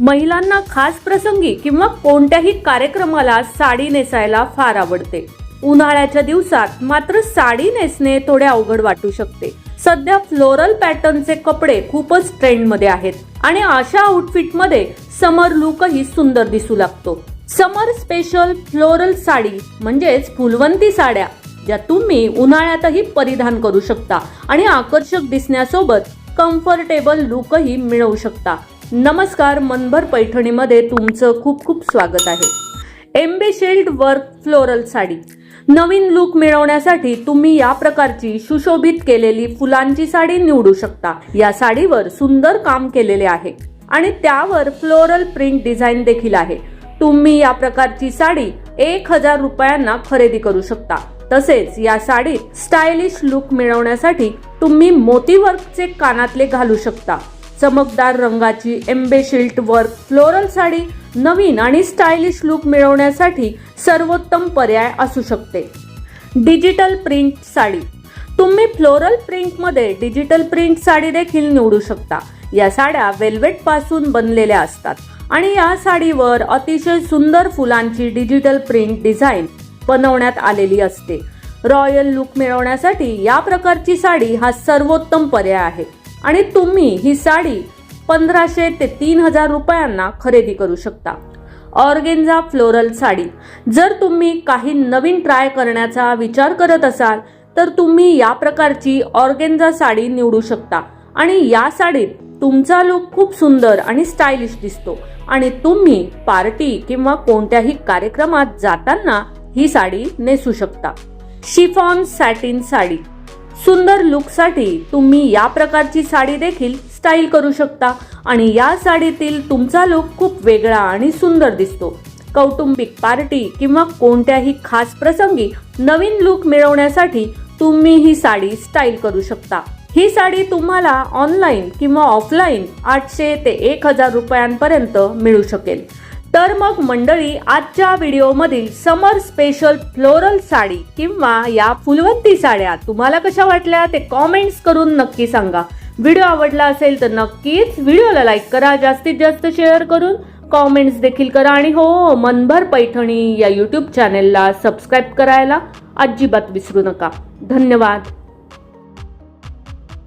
महिलांना खास प्रसंगी किंवा कोणत्याही कार्यक्रमाला साडी नेसायला फार आवडते. उन्हाळ्याच्या दिवसात मात्र साडी नेसणे थोडे अवघड वाटू शकते. सध्या फ्लोरल पॅटर्नचे कपडे खूपच ट्रेंडमध्ये आहेत आणि अशा आउटफिटमध्ये समर लुकही सुंदर दिसू लागतो. समर स्पेशल फ्लोरल साडी म्हणजेच फुलवंती साड्या ज्या तुम्ही उन्हाळ्यातही परिधान करू शकता आणि आकर्षक दिसण्यासोबत कम्फर्टेबल लुकही मिळवू शकता. नमस्कार मनभर पैठणीमध्ये तुमचं खूप खूप स्वागत आहे. Embellished work floral sari. नवीन लुक मिळवण्यासाठी तुम्ही या प्रकारची सुशोभित केलेली फुलांची साडी निवडू शकता. या साडीवर सुंदर काम केलेले आहे आणि त्यावर फ्लोरल प्रिंट डिझाईन देखील आहे. तुम्ही या प्रकारची साडी एक हजार रुपयांना खरेदी करू शकता. तसेच या साडीत स्टायलिश लुक मिळवण्यासाठी तुम्ही मोती वर्कचे कानातले घालू शकता. चमकदार रंगाची एम्बेशिल्ट वर्क फ्लोरल साडी नवीन आणि स्टायलिश लुक मिळवण्यासाठी सर्वोत्तम पर्याय असू शकते. Digital print sari. तुम्ही फ्लोरल प्रिंटमध्ये डिजिटल प्रिंट साडी देखील निवडू शकता. या साड्या वेल्वेटपासून बनलेल्या असतात आणि या साडीवर अतिशय सुंदर फुलांची डिजिटल प्रिंट डिझाईन बनवण्यात आलेली असते. रॉयल लुक मिळवण्यासाठी या प्रकारची साडी हा सर्वोत्तम पर्याय आहे. आणि तुम्ही ही साडी पंधराशे ते तीन हजार रुपयांना खरेदी करू शकता. Organza floral sari. जर तुम्ही काही नवीन ट्राय करण्याचा विचार करत असाल तर तुम्ही या प्रकारची ऑर्गेन्झा साडी निवडू शकता. आणि या साडीत तुमचा लुक खूप सुंदर आणि स्टायलिश दिसतो. आणि तुम्ही पार्टी किंवा कोणत्याही कार्यक्रमात जाताना ही साडी नेसू शकता. Chiffon satin sari. सुंदर लुकसाठी तुम्ही या प्रकारची साडी देखील स्टाईल करू शकता आणि या साडीतील तुमचा लुक खूप वेगळा आणि सुंदर दिसतो. कौटुंबिक पार्टी किंवा कोणत्याही खास प्रसंगी नवीन लुक मिळवण्यासाठी तुम्ही ही साडी स्टाईल करू शकता. ही साडी तुम्हाला ऑनलाईन किंवा ऑफलाईन आठशे ते एक हजार रुपयांपर्यंत मिळू शकेल. तर मग मंडळी आजच्या व्हिडिओमधील समर स्पेशल फ्लोरल साडी किंवा या फुलवंती साड्या तुम्हाला कशा वाटल्या ते कॉमेंट्स करून नक्की सांगा. व्हिडिओ आवडला असेल तर नक्कीच व्हिडिओला लाईक करा जास्तीत जास्त शेअर करून कॉमेंट्स देखील करा आणि हो मनभर पैठणी या यूट्यूब चॅनेलला सबस्क्राईब करायला अजिबात विसरू नका. धन्यवाद.